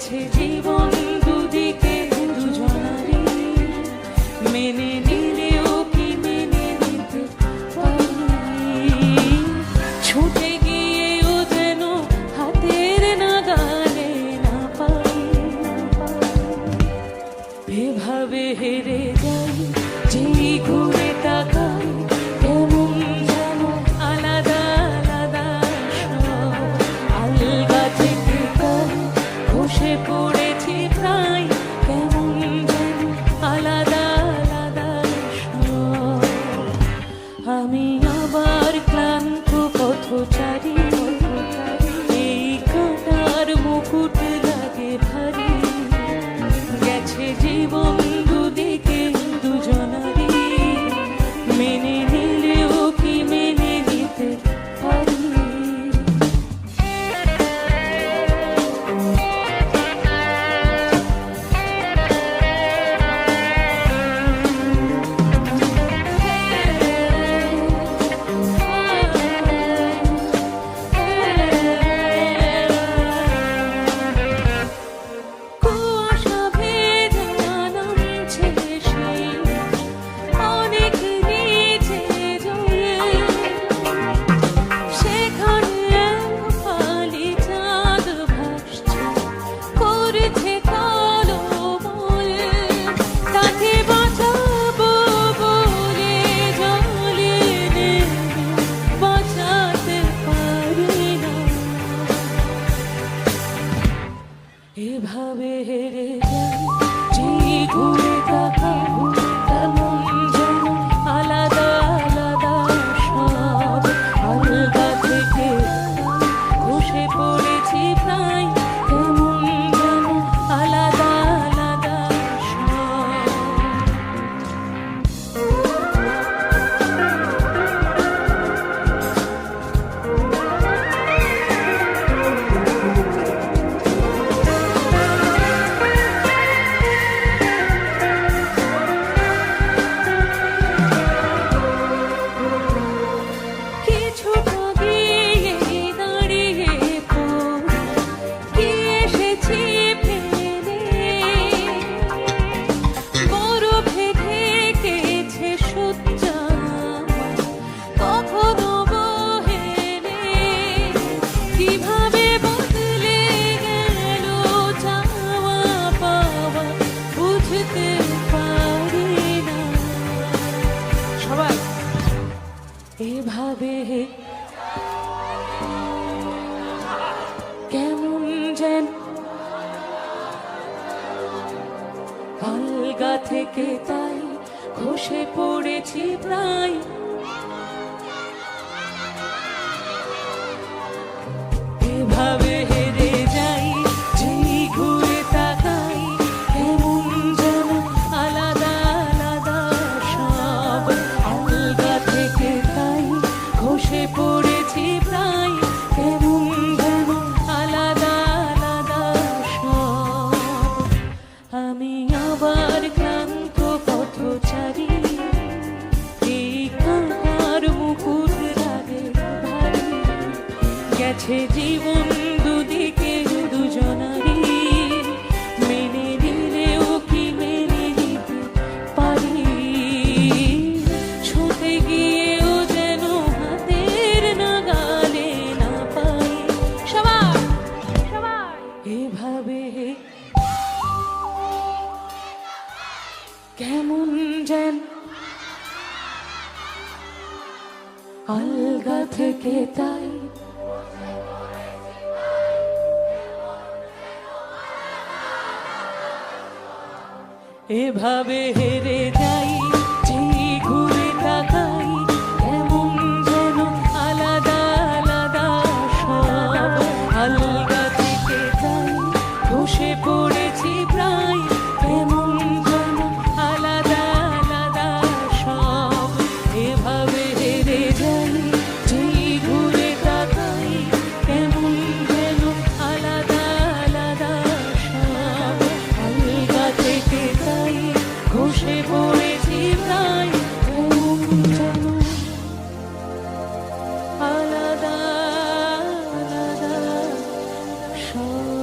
গেছে জীবন দুদিকে দুজনারি মেনে নিলেও কি মেনে নিতে ছুটে ও যেন হাতের নাগালে না পাই এভাবে হেরে যাই যেই ঘুরে 不在意 fool. থেকে তাই খসে পড়েছি প্রায়। গেছে জীবন দুদিকে দুজনারি মেনে দিলেও কি মেনে দিতে পারি? ছুটে গিয়েও যেন হাতের নাগালে না পাই। সবাই সবাই। এভাবে কেমন যেন আলগা থেকে তাই এভাবে হেরে cold.